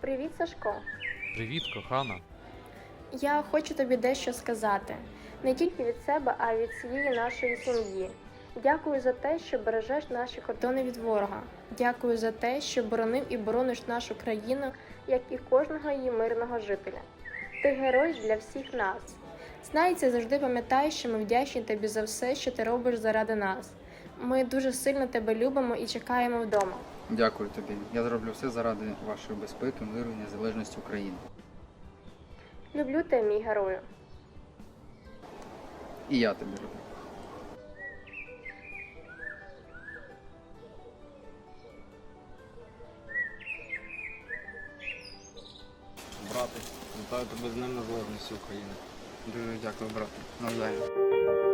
Привіт, Сашко. Привіт, кохана. Я хочу тобі дещо сказати. Не тільки від себе, а й від всієї нашої сім'ї. Дякую за те, що бережеш наші кордони від ворога. Дякую за те, що боронив і борониш нашу країну, як і кожного її мирного жителя. Ти герой для всіх нас. Знайся, завжди пам'ятай, що ми вдячні тобі за все, що ти робиш заради нас. Ми дуже сильно тебе любимо і чекаємо вдома. Дякую тобі. Я зроблю все заради вашої безпеки, миру і незалежності України. Люблю тебе, мій герою. І я тебе люблю. Брате, вітаю тебе з Днем Незалежності України. Дуже дякую, брате. Навзаєм.